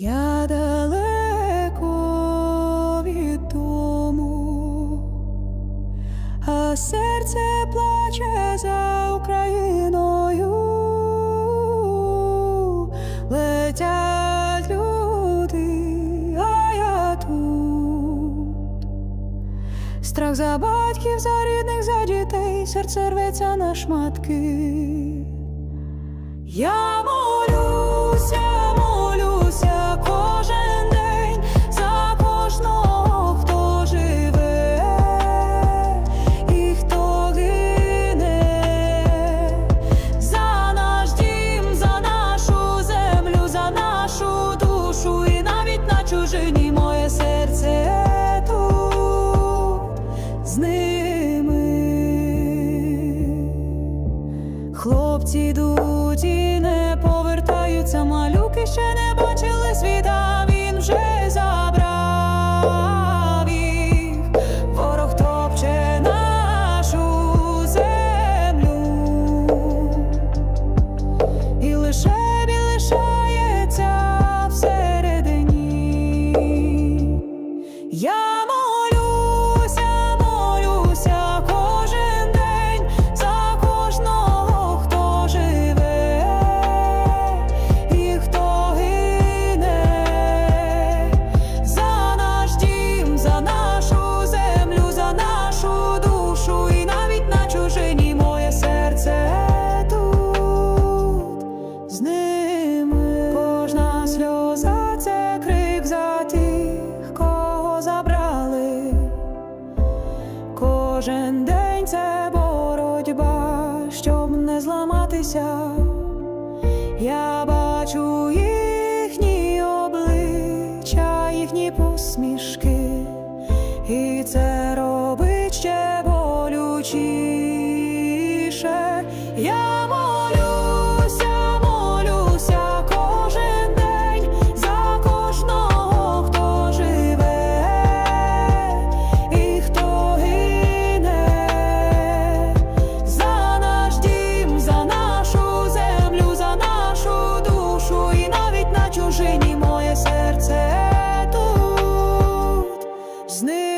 Я далеко від дому, а серце плаче за Україною. Летять люди, а я тут. Страх за батьків, за рідних, за дітей, серце рветься на шматки. Я Хлопці йдуть і не повертаються, малюки ще не бачили світа, він вже забрав їх. Ворог топче нашу землю, і лише сльоза це крик за тих, кого забрали. Кожен день це боротьба, щоб не зламатися. Я бачу їхні обличчя, їхні посмішки, і це робить ще болючі. дружині моє серце тут з ним.